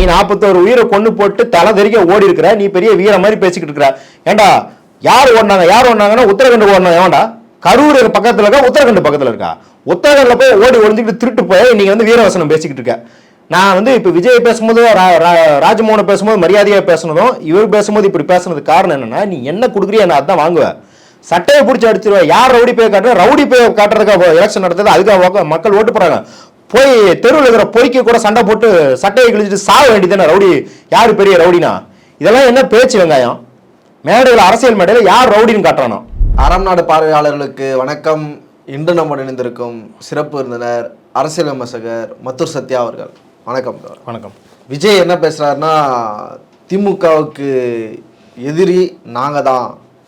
நீ நாற்பத்தோரு உயிரை கொண்டு போட்டு தலை தெறிக்க ஓடி இருக்கிற நீ பெரிய வீர மாதிரி பேசிக்கிட்டு இருக்கிற. ஏண்டா யார் ஓடினாங்க யார் ஓடினாங்கன்னா உத்தரகண்ட் ஓடினாங்க ஏன்டா கரூர் பக்கத்தில் இருக்கா உத்தரகண்ட் பக்கத்தில் இருக்கா? உத்தரகண்டில் போய் ஓடி ஒழிஞ்சுக்கிட்டு திருட்டு போய் நீங்க வந்து வீரவசனம் பேசிக்கிட்டு இருக்க. நான் வந்து இப்போ விஜய் பேசும்போது ரா- ரா- ராஜமோகனை பேசும்போது மரியாதையாக பேசுனதும் இவர் பேசும்போது இப்படி பேசுனது காரணம் என்னன்னா நீ என்ன கொடுக்குறிய நான் அதான் வாங்குவேன். சட்டையை பிடிச்சி அடிச்சிருவேன். யார் ரவுடி போய் காட்டுறது ரவுடி போய் காட்டுறதுக்காக எலெக்ஷன் நடத்துறது அதுக்காக மக்கள் ஓட்டு போகிறாங்க போய் தெருவில் இருக்கிற பொறிக்க கூட சண்டை போட்டு சட்டையை கிழிச்சிட்டு சாக வேண்டியதானே ரவுடி? யார் பெரிய ரவுடினா? இதெல்லாம் என்ன பேச்சு வெங்காயம்? மேடையில் அரசியல் மேடையில் யார் ரவுடின்னு காட்டுறானோ? அறம் நாடு பார்வையாளர்களுக்கு வணக்கம். இன்று நம்ம இணைந்திருக்கும் சிறப்பு விருந்தினர் அரசியல் விமர்சகர் மத்தூர் சத்யா அவர்கள். வணக்கம் வணக்கம். விஜய் என்ன பேசுறாருன்னா திமுகவுக்கு எதிரி நாங்க தான்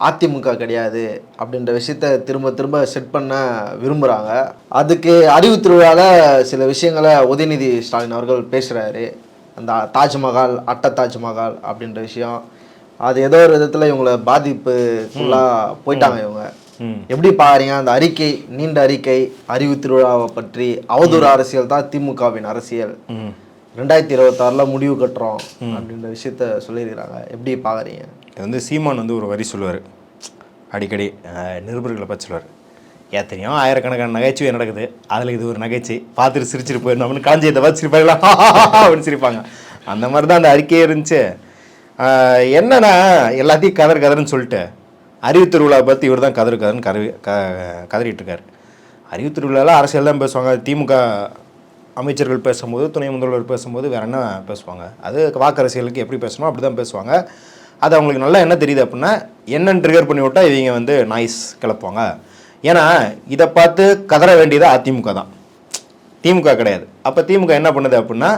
அதிமுக கிடையாது அப்படின்ற விஷயத்த திரும்ப திரும்ப செட் பண்ண விரும்புகிறாங்க அதுக்கு அறிவு திருவிழாவில் சில விஷயங்களை உதயநிதி ஸ்டாலின் அவர்கள் பேசுகிறாரு அந்த தாஜ்மஹால் அட்ட தாஜ்மஹால் அப்படின்ற விஷயம். அது ஏதோ ஒரு விதத்தில் இவங்களை பாதிப்புக்குள்ளாக போயிட்டாங்க இவங்க. எப்படி பாக்குறீங்க அந்த அறிக்கை நீண்ட அறிக்கை அறிவு திருவிழாவை பற்றி அவதூறு அரசியல் தான் திமுகவின் அரசியல். ரெண்டாயிரத்தி இருபத்தாறுல முடிவு கட்டுறோம் அப்படின்ற விஷயத்த சொல்லியிருக்கிறாங்க. எப்படி பாக்குறீங்க? இது வந்து சீமான் வந்து ஒரு வரி சொல்லுவார். அடிக்கடி நிருபர்களை பற்றி சொல்லுவார் எத்தனையோ ஆயிரக்கணக்கான நகைச்சுவை நடக்குது. அதில் இது ஒரு நகைச்சு. பார்த்துட்டு சிரிச்சிட்டு போயிருந்தோம்னு காஞ்சியத்தை பார்த்து சிரிப்பாங்களா? அப்படின்னு சிரிப்பாங்க. அந்த மாதிரி தான் அந்த அறிக்கையே இருந்துச்சு. என்னன்னா எல்லாத்தையும் கதர் கதர்னு சொல்லிட்டு அறிவு திருவிழாவை பற்றி இவர் தான் கதறு கதர்னு கதறி க கதறிட்டு இருக்காரு அறிவு திருவிழாவில் அரசியல் தான் பேசுவாங்க. திமுக அமைச்சர்கள் பேசும்போது துணை முதல்வர் பேசும்போது வேற என்ன பேசுவாங்க? அது வாக்கு அரசியலுக்கு எப்படி பேசணும் அப்படி தான் பேசுவாங்க. அது அவங்களுக்கு நல்லா என்ன தெரியுது அப்படின்னா என்னன்னு ட்ரிகர் பண்ணி விட்டா இவங்க வந்து நாய்ஸ் கிளப்புவாங்க. ஏன்னா இதை பார்த்து கதற வேண்டியது அதிமுக தான். திமுக கிடையாது. அப்போ திமுக என்ன பண்ணுது அப்படின்னா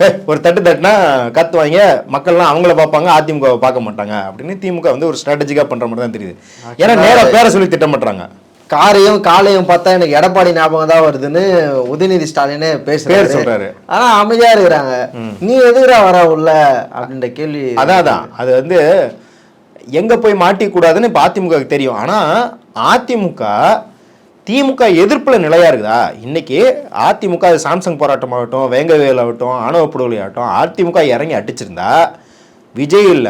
"ஹே, ஒரு தட்டு தட்டுனா கத்துவாங்க மக்கள்லாம் அவங்கள பார்ப்பாங்க அதிமுக வை பார்க்க மாட்டாங்க. அப்படின்னு திமுக வந்து ஒரு ஸ்ட்ராட்டஜிக்காக பண்ணுற மாதிரி தான் தெரியுது. ஏன்னா நேராக பேரை சொல்லி திட்டம் பண்றாங்க காரையும் காலையும் பார்த்தா எனக்கு எடப்பாடி ஞாபகம் தான் வருதுன்னு உதயநிதி ஸ்டாலினே பேசுறாரு. சொல்றாரு. ஆனா அமைதியா இருக்கிறாங்க. நீ எதுக்குடா வர உள்ள அப்படின்ற கேள்வி. அதான் அது வந்து எங்க போய் மாட்டிக்கூடாதுன்னு இப்போ அதிமுகவுக்கு தெரியும். ஆனா அதிமுக திமுக எதிர்ப்புல நிலையா இருக்குதா? இன்னைக்கு அதிமுக அது சாம்சங் போராட்டம் ஆகட்டும் வேங்கவேல் ஆகட்டும் ஆணவ படுகொலை ஆகட்டும் அதிமுக இறங்கி அடிச்சிருந்தா விஜய் இல்ல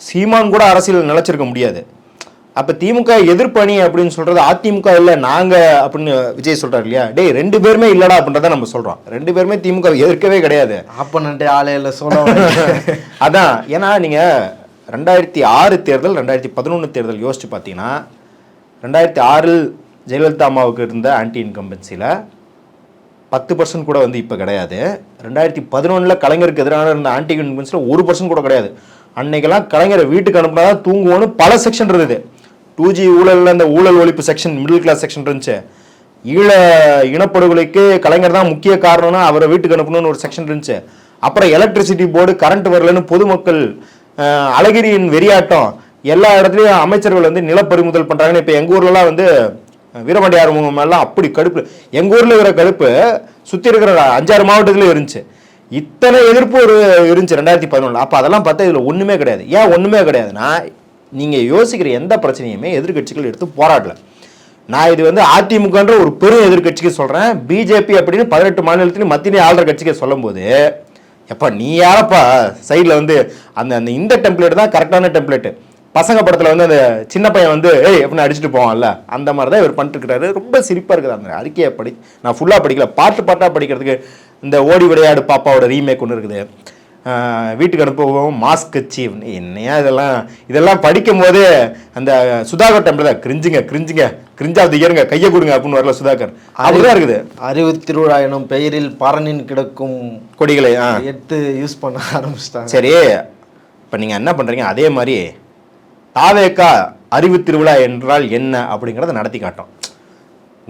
சீமான் கூட அரசியல் நிலைச்சிருக்க முடியாது. அப்ப திமுக எதிர்ப்பணி அப்படின்னு சொல்றது அதிமுக இல்ல நாங்க அப்படின்னு விஜய் சொல்றாரு இல்லையா? டேய் ரெண்டு பேருமே இல்லடா அப்படின்றத நம்ம சொல்றோம். ரெண்டு பேருமே திமுக எதிர்க்கவே கிடையாது. ஆப்பனண்டே ஆளே இல்ல சொல்ல அதான் ஏன்னா நீங்க ரெண்டாயிரத்தி ஆறு தேர்தல் ரெண்டாயிரத்தி பதினொன்று தேர்தல் யோசிச்சு பார்த்தீங்கன்னா ரெண்டாயிரத்தி ஆறில் ஜெயலலிதா அம்மாவுக்கு இருந்த ஆன்டி இன்கம்பன்சியில் பத்து பர்சன்ட் கூட வந்து இப்போ கிடையாது. ரெண்டாயிரத்தி பதினொன்றில் கலைஞருக்கு எதிரான இருந்த ஆன்டி இன்கம்பன்சியில் ஒரு பர்சன்ட் கூட கிடையாது. அன்னைக்கெல்லாம் கலைஞரை வீட்டுக்கு அனுப்புனா தான் தூங்குவோன்னு பல செக்ஷன் இருந்தது. டூ ஜி ஊழலில் அந்த ஊழல் ஒழிப்பு செக்ஷன் மிடில் கிளாஸ் செக்ஷன் இருந்துச்சு. ஈழ இனப்படுகொலைக்கு கலைஞர் தான் முக்கிய காரணம்னா அவரை வீட்டுக்கு அனுப்பணும்னு ஒரு செக்ஷன் இருந்துச்சு. அப்புறம் எலக்ட்ரிசிட்டி போர்டு கரண்ட் வரலன்னு பொதுமக்கள் அழகிரியின் வெறியாட்டம் எல்லா இடத்துலையும் அமைச்சர்கள் வந்து நிலப்பறிமுதல் பண்ணுறாங்கன்னு இப்போ எங்கள் ஊர்லலாம் வந்து வீரபாண்டி மேலாம் அப்படி கடுப்பு. எங்கள் ஊரில் இருக்கிற கடுப்பு சுற்றி இருக்கிற அஞ்சாறு மாவட்டத்தில் இருந்துச்சு. இத்தனை எதிர்ப்பு ஒரு இருந்துச்சு ரெண்டாயிரத்தி பதினொன்று அப்போ அதெல்லாம் பார்த்தா இதில் ஒன்றுமே கிடையாது. ஏன் ஒன்றுமே கிடையாதுன்னா நீங்கள் யோசிக்கிற எந்த பிரச்சனையுமே எதிர்க்கட்சிகள் எடுத்து போராடல. நான் இது வந்து அதிமுகன்ற ஒரு பெரும் எதிர்க்கட்சிக்கு சொல்கிறேன் பிஜேபி அப்படின்னு பதினெட்டு மாநிலத்திலையும் மத்தியிலே ஆளுற கட்சிக்கு சொல்லும்போது எப்பா நீ யாரப்பா? சைடில் வந்து அந்த அந்த இந்த டெம்ப்ளேட் தான் கரெக்டான டெம்ப்ளேட்டு பசங்க படத்தில் வந்து அந்த சின்ன பையன் வந்து ஏய் எப்படின்னு அடிச்சுட்டு போவான்ல? அந்த மாதிரி தான் இவர் பண்ணிட்டுருக்கிறாரு. ரொம்ப சிரிப்பாக இருக்குது அந்த அறிக்கையை படி நான் ஃபுல்லாக படிக்கல. பாட்டு பாட்டாக படிக்கிறதுக்கு இந்த ஓடி விளையாடு பாப்பாவோட ரீமேக் ஒன்று இருக்குது. வீட்டுக்கு அனுப்பவும் மாஸ்க் கட்சி என்னையா இதெல்லாம்? இதெல்லாம் படிக்கும் போது அந்த சுதாகர் டெம்பிள் தான். கிரிஞ்சுங்க கிரிஞ்சுங்க. கிரிஞ்சாவது இயருங்க கையை கொடுங்க அப்படின்னு வரல சுதாகர். அப்படிதான் இருக்குது. அறிவு திருவிழா எனும் பெயரில் பரனின் கிடக்கும் கொடிகளை எடுத்து யூஸ் பண்ண ஆரம்பிச்சிட்டாங்க. சரி இப்போ நீங்கள் என்ன பண்ணுறீங்க அதே மாதிரி தாவேக்கா அறிவு திருவிழா என்றால் என்ன அப்படிங்கிறத நடத்தி காட்டும்.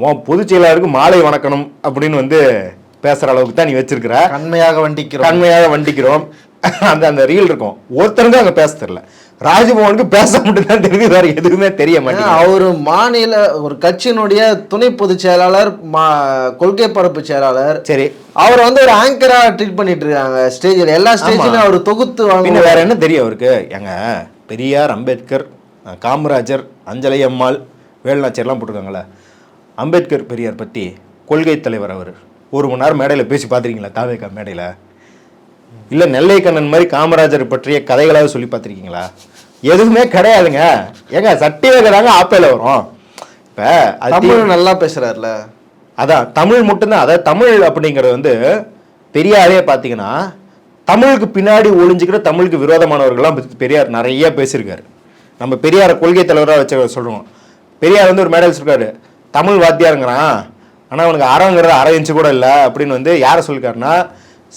உன் பொதுச் செயலாளருக்கு மாலை வணக்கணும் அப்படின்னு வந்து பேசுகிற அளவுக்கு தான் நீ வச்சிருக்கிற. கண்மையாக வண்டிக்கிறோம். கண்மையாக வண்டிக்கிறோம். அந்த அந்த ரீல் இருக்கும். ஒருத்தருக்கும் அங்கே பேச தெரியல. ராஜ்பவனுக்கு பேச மட்டும் தான் தெரியுது வேற எதுவுமே தெரிய மாட்டேங்குது. அவரு மாநில ஒரு கட்சியினுடைய துணை பொதுச் செயலாளர் மா- கொள்கை பரப்பு செயலாளர். சரி. அவர் வந்து ஒரு ஆங்கரா ட்ரீட் பண்ணிட்டு இருக்காங்க. ஸ்டேஜில் எல்லா ஸ்டேஜ்லயும் அவர் தொகுத்து வாங்க வேற என்ன தெரியும் அவருக்கு? எங்க பெரியார் அம்பேத்கர் காமராஜர் அஞ்சலை அம்மாள் வேலுநாச்சியர்லாம் போட்டிருக்காங்களே அம்பேத்கர் பெரியார் பற்றி கொள்கை தலைவர் அவர். ஒரு மணி நேரம் மேடையில் பேசி பார்த்துருக்கீங்களா? தாவேக்கா மேடையில்? இல்ல நெல்லை கண்ணன் மாதிரி காமராஜர் பற்றிய கதைகளாவது சொல்லி பார்த்திருக்கீங்களா? எதுவுமே கிடையாதுங்க. ஏங்க சட்டி வைக்கிறாங்க ஆப்பையில வரும். இப்ப தமிழ் நல்லா பேசுறாருல. அதான் தமிழ் மட்டும்தான். அதாவது தமிழ் அப்படிங்கிறது வந்து பெரியாரே பார்த்தீங்கன்னா தமிழுக்கு பின்னாடி ஒளிஞ்சுக்கிற தமிழுக்கு விரோதமானவர்கள்லாம் பெரியார் நிறைய பேசியிருக்காரு. நம்ம பெரியாரை கொள்கை தலைவராக வச்சு சொல்கிறோம் பெரியார் வந்து ஒரு மேடல் சொல்லிருக்காரு தமிழ் வாத்தியாருங்கிறான். ஆனால் அவனுக்கு அறங்கிறது அரை இன்ச்சு கூட இல்லை அப்படின்னு வந்து யாரை சொல்லியிருக்காருன்னா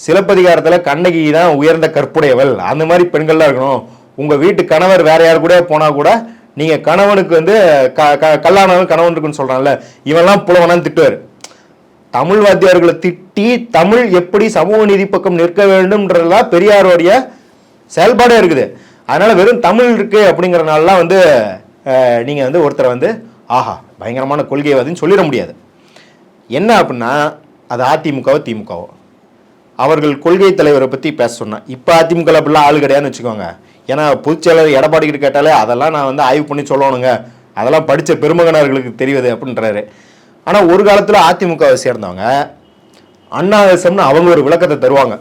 சிலப்பதிகாரத்தில் கண்ணகி தான் உயர்ந்த கற்புடையவள். அந்த மாதிரி பெண்கள்லாம் இருக்கணும். உங்கள் வீட்டு கணவர் வேற யார் கூட போனால் கூட நீங்கள் கணவனுக்கு வந்து க க கல்லானவன் கணவன் இருக்குன்னு சொல்கிறான்ல இவன்லாம் புலவனான்னு திட்டுவார். தமிழ் வாத்தியார்களை திட்டி தமிழ் எப்படி சமூக நீதி பக்கம் நிற்க வேண்டும்ன்றதெல்லாம் பெரியாருடைய செயல்பாடே இருக்குது. அதனால் வெறும் தமிழ் இருக்கு அப்படிங்கறதுனாலலாம் வந்து நீங்கள் வந்து ஒருத்தரை வந்து ஆஹா பயங்கரமான கொள்கைவாதின்னு சொல்லிட முடியாது. என்ன அப்படின்னா அது அதிமுகவோ திமுகவோ. அவர்கள் கொள்கை தலைவரை பற்றி பேச சொன்னேன் இப்போ அதிமுக அப்படிலாம் ஆள் கிடையாதுன்னு வச்சுக்கோங்க. ஏன்னா பொதுச்செயலர் எடப்பாடி கிட்ட கேட்டாலே அதெல்லாம் நான் வந்து ஆய்வு பண்ணி சொல்லணுங்க. அதெல்லாம் படித்த பெருமகனார்களுக்கு தெரியுது அப்படின்றாரு. ஆனால் ஒரு காலத்தில் அதிமுகவை சேர்ந்தவங்க அண்ணாதேசம்னு அவங்க ஒரு விளக்கத்தை தருவாங்க.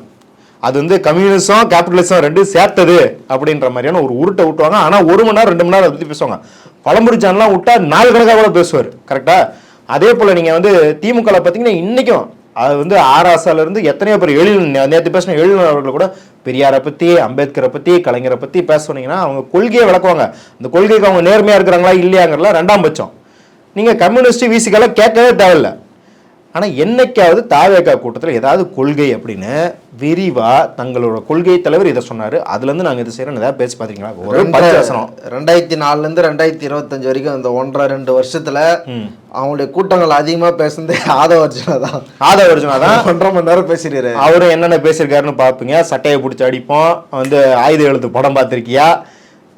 அது வந்து கம்யூனிசம் கேபிட்டலிசம் ரெண்டும் சேர்த்தது அப்படின்ற மாதிரியான ஒரு உருட்டை விட்டுவாங்க ஆனால் ஒரு மணி நேரம் ரெண்டு மணி நேரம் அதை பற்றி பேசுவாங்க. பழம்புரி சேனல்லாம் விட்டா நாலு கணக்காக கூட பேசுவார். கரெக்டாக அதே போல் நீங்கள் வந்து திமுகவில் பார்த்தீங்கன்னா இன்றைக்கும் அது வந்து ஆராசாலேருந்து எத்தனையோ பேர் எழில் நேற்று பேசின எழில் அவர்கள் கூட பெரியாரை பற்றி அம்பேத்கரை பற்றி கலைஞரை பற்றி பேச சொன்னீங்கன்னா அவங்க கொள்கையை விளக்குவாங்க. அந்த கொள்கைக்கு அவங்க நேர்மையாக இருக்கிறாங்களா இல்லையாங்கிறலாம் ரெண்டாம் பட்சம். நீங்கள் கம்யூனிஸ்ட் விசிக்கெல்லாம் கேட்கவே தேவையில்ல. ஆனால் என்னைக்காவது தாவேகா கூட்டத்தில் ஏதாவது கொள்கை அப்படின்னு விரிவாக தங்களோட கொள்கை தலைவர் இதை சொன்னார். அதுலேருந்து நாங்கள் இது செய்கிறோம் ஏதாவது பேசி பார்த்துருக்கீங்களா ஒரு பத்து வசனம் ரெண்டாயிரத்தி நாலுல இருந்து ரெண்டாயிரத்தி இருபத்தஞ்சு வரைக்கும் அந்த ஒன்றரை ரெண்டு வருஷத்துல அவங்களுடைய கூட்டங்கள் அதிகமா பேசுனது ஆதவ அர்ஜுனா தான். ஆதவ அர்ஜுனா தான். ஒன்றரை மணி நேரம் பேசிடுறாரு அவரும் என்னென்ன பேசியிருக்காருன்னு பார்ப்பீங்க சட்டையை பிடிச்சி அடிப்போம். வந்து ஆயுத எழுத்து படம் பார்த்துருக்கியா?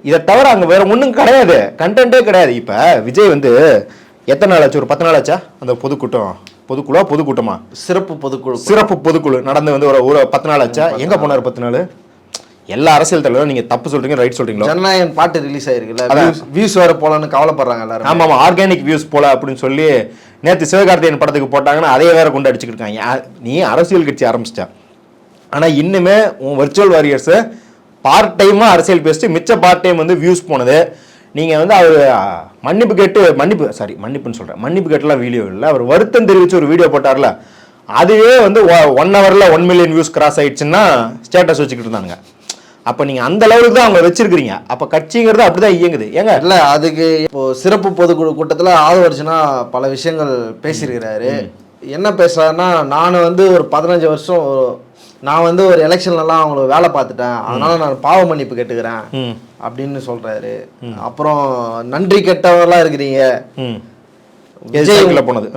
இதை தவிர அங்கே வேற ஒன்றும் கிடையாது. கண்டென்ட்டே கிடையாது. இப்போ விஜய் வந்து எத்தனை நாள் ஆச்சு? ஒரு பத்து நாள் ஆச்சா? அந்த பொதுக்கூட்டம். பொதுக்குழுவா பொதுக்கூட்டமா? சிறப்பு பொதுக்குழு. சிறப்பு பொதுக்குழு நடந்து வந்து ஒரு ஒரு பத்து நாள் ஆச்சா? எங்க போனார் பத்து நாள்? எல்லா அரசியல் தலைவரும் நீங்க தப்பு சொல்றீங்க ரைட் சொல்றீங்களோ? ஜனநாயகன் பாட்டு ரிலீஸ் ஆயிருக்குல்ல வியூஸ் வர போலன்னு கவலைப்படுறாங்க எல்லாரும். ஆமா ஆமா. ஆர்கானிக் வியூஸ் போல அப்படின்னு சொல்லி நேத்து சிவகார்த்திகேயன் படத்துக்கு போட்டாங்கன்னா அதே வேற கொண்டு அடிச்சுக்கிட்டு இருக்காங்க. நீ அரசியல் கட்சி ஆரம்பிச்சிட்ட. ஆனா இன்னுமே உன் வர்ச்சுவல் வாரியர்ஸ் பார்ட் டைமா அரசியல் பேசிட்டு மிச்ச பார்ட் டைம் வந்து வியூஸ் போனது. நீங்க வந்து அவர் மன்னிப்பு கேட்டு மன்னிப்பு சாரி மன்னிப்புன்னு சொல்றேன். மன்னிப்பு கேட்டுலாம் வீடியோ இல்லை. அவர் வருத்தம் தெரிவிச்சு ஒரு வீடியோ போட்டார்ல. அதுவே வந்து ஒன் ஹவர்ல ஒன் மில்லியன் வியூஸ் கிராஸ் ஆயிடுச்சுன்னா ஸ்டேட்டஸ் வச்சுக்கிட்டு இருந்தாங்க அப்ப நீங்க அந்த லெவலுக்கு தான் அவங்க வச்சிருக்கிறீங்க. அப்ப கட்சிங்கிறது அப்படிதான் இயங்குது. ஏங்க? இல்ல அதுக்கு இப்போ சிறப்பு பொதுக்குழு கூட்டத்துல ஆதவ அர்ஜுனா பல விஷயங்கள் பேசியிருக்கிறாரு. என்ன பேசுறாருன்னா நான் வந்து ஒரு பதினஞ்சு வருஷம் நான் வந்து ஒரு எலெக்ஷன்லலாம் அவங்களுக்கு வேலை பார்த்துட்டேன். அதனால நான் பாவ மன்னிப்பு கேட்டுக்கிறேன். அப்படின்னு சொல்றாரு. அப்புறம் நன்றி கெட்டவர்களா இருக்கிறீங்க. ம். விஜய் போனது.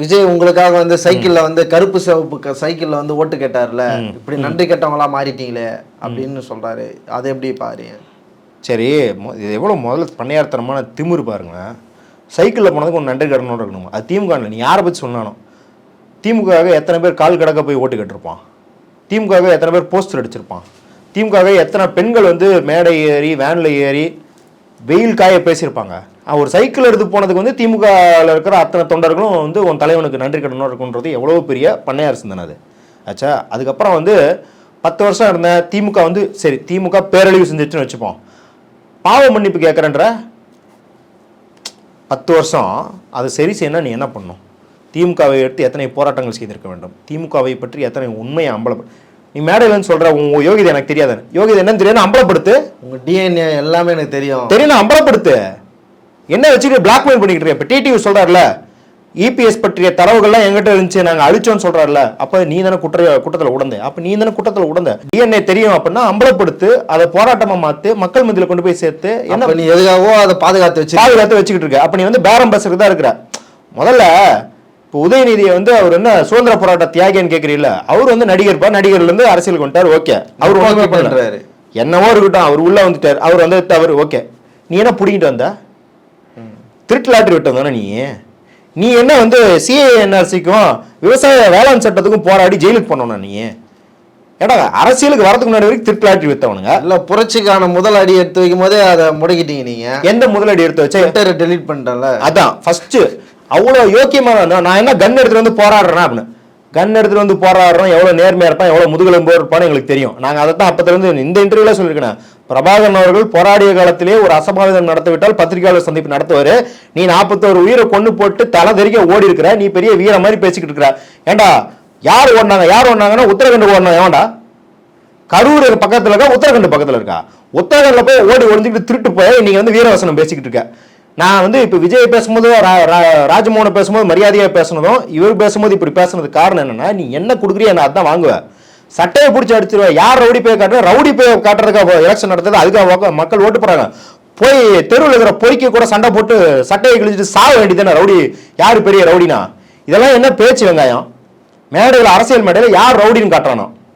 விஜய் உங்களுக்காக வந்து சைக்கிள்ல வந்து கருப்பு சிவப்பு சைக்கிள்ல வந்து ஓட்டு கேட்டார்ல. இப்படி நன்றி கெட்டவங்களா மாறிட்டீங்களே அப்படின்னு சொல்றாரு. அதை எப்படி பாருங்க சரி இது எவ்வளோ முதல்ல பண்ணையார்த்தனமான திமிரு பாருங்க சைக்கிளில் போனதுக்கு ஒரு நன்றி கடனோட இருக்கணும்? அது திமுக நீ யாரை பற்றி சொன்னாலும் திமுகவாக எத்தனை பேர் கால் கடக்க போய் ஓட்டு கேட்டிருப்பான்? திமுகவே எத்தனை பேர் போஸ்டர் அடிச்சிருப்பான். திமுகவே எத்தனை பெண்கள் வந்து மேடை ஏறி வேனில் ஏறி வெயில் காய பேசியிருப்பாங்க. ஒரு சைக்கிள் எடுத்து போனதுக்கு வந்து திமுகவில் இருக்கிற அத்தனை தொண்டர்களும் வந்து உன் தலைவனுக்கு நன்றி கடனோட இருக்குன்றது எவ்வளோ பெரிய பண்ணையார் சிந்தனை அது. ஆச்சா அதுக்கப்புறம் வந்து பத்து வருஷம் இருந்தேன் திமுக வந்து சரி திமுக பேரழிவு செஞ்சிச்சுன்னு வச்சுப்போம். பாவ மன்னிப்பு கேட்குறேன்ற பத்து வருஷம் அது சரி செய்யணும் நீ என்ன பண்ணும்? திமுகவை எடுத்து எத்தனை போராட்டங்கள் செய்திருக்க வேண்டும்? திமுகவை பற்றி எத்தனை உண்மையை அம்பலம் நீ மேடையிலன்னு சொல்ற உன் யோகிதை எனக்கு தெரியாது. யோகிதை என்னன்னு தெரியாது அம்பலப்படுத்து? உங்க டிஎன்ஏ எல்லாமே எனக்கு தெரியும். தெரியும் அம்பலப்படுத்து. என்ன வச்சுட்டு பிளாக்மெயில் பண்ணிக்கிட்டு இருக்க? இப்போ டிடிவி சொல்றாருல இபிஎஸ் பற்றிய தரவுகள்லாம் எங்கிட்ட இருந்துச்சு நாங்க அழிச்சோம்னு சொல்றாருல அப்ப நீ தானே குற்ற குற்றத்துல உடந்த. அப்ப நீ தானே குற்றத்துல உடந்த. டிஎன்ஏ தெரியும் அப்படின்னா அம்பலப்படுத்து அதை போராட்டமா மாத்து மக்கள் மத்தியில கொண்டு போய் சேர்த்து என்ன நீ எதுக்காகவோ அதை பாதுகாத்து வச்சு பாதுகாத்து வச்சுக்கிட்டு இருக்க. அப்ப நீ வந்து பேரம் பேசுறதா இருக்கிற. முதல்ல இப்போ உதயநிதியை வந்து அவர் என்ன சுதந்திர போராட்ட தியாகின்னு கேட்குறீல்ல அவர் வந்து நடிகர் பா நடிகர்ல இருந்து அரசியலுக்கு வந்துட்டார் ஓகே. அவர் பண்ணல. பண்றாரு. என்னவோ இருக்கட்டும் அவர் உள்ள வந்துட்டார். அவர் வந்து தவறு ஓகே. நீ என்ன பிடிக்கிட்டு வந்த? திருட்டு லாட்டரி விட்டு வந்தானே நீ. நீ என்ன வந்து சிஏஎன்ஆர்சிக்கும் விவசாய வேளாண் சட்டத்துக்கும் போராடி ஜெயிலுக்கு போனோம்னா நீ. ஏடா அரசியலுக்கு வரதுக்கு முன்னாடி வரைக்கும் திருட்டு லாட்டரி வித்தவனுங்க. இல்ல புரட்சிக்கான முதல் அடி எடுத்து வைக்கும் போதே அதை முடக்கிட்டீங்க நீங்க. எந்த முதலடி எடுத்து வச்ச? டெலீட் பண்ணிட்டேன்ல. அதான் ஃபர்ஸ்ட் அவ்வளோ யோக்கியமாக இருந்தால் நான் என்ன கன் எடுத்துகிட்டு வந்து போராடுறேன் அப்படின்னு. கன் எடுத்துகிட்டு வந்து போராடுறோம் எவ்வளோ நேர்மையாக இருப்பான் எவ்வளோ முதுகெலும்பு இருப்பான்னு எங்களுக்கு தெரியும். நாங்கள் அதை தான் அப்பத்திலிருந்து இந்த இன்டர்வியூவில் சொல்லியிருக்கேன். பிரபாகரன் அவர்கள் போராடிய காலத்திலே ஒரு அசம்பாவிதம் நடத்திவிட்டால் பத்திரிகையாளர் சந்திப்பு நடத்துவார். நீ நாற்பத்தோரு உயிரை கொண்டு போட்டு தலை தெரிக்க ஓடி இருக்கிற நீ பெரிய வீர மாதிரி பேசிக்கிட்டு இருக்கிற. ஏண்டா யார் ஓடினாங்க யார் ஓடினாங்கன்னா உத்தரகண்ட் ஓடினாங்க ஏன்டா கரூர் பக்கத்தில் இருக்கா உத்தரகண்ட் பக்கத்தில் இருக்கா? உத்தரகண்டில் போய் ஓடி ஒளிஞ்சுக்கிட்டு திருட்டு போய் நீங்கள் வந்து வீரவசனம் பேசிக்கிட்டு இருக்க. நான் வந்து இப்போ விஜய் பேசும்போது ரா- ரா- பேசும்போது மரியாதையாக பேசணும் இவர் பேசும்போது இப்படி பேசுனது காரணம் என்னன்னா நீ என்ன கொடுக்குறிய நான் அதான் வாங்குவேன். சட்டையை பிடிச்சி அடிச்சிருவேன் யார் ரவுடி பேய் காட்டுற ரவுடி பேய் காட்டுறதுக்காக எலெக்ஷன் நடத்துறது அதுக்காக மக்கள் ஓட்டு போகிறாங்க போய் தெருவில் இருக்கிற பொறிக்க கூட சண்டை போட்டு சட்டையை கிழிச்சிட்டு சாக வேண்டியதானே ரவுடி யார் பெரிய ரவுடினா? இதெல்லாம் என்ன பேச்சு வெங்காயம்? மேடையில் அரசியல் மேடையில் யார் ரவுடின்னு காட்டுறானோ?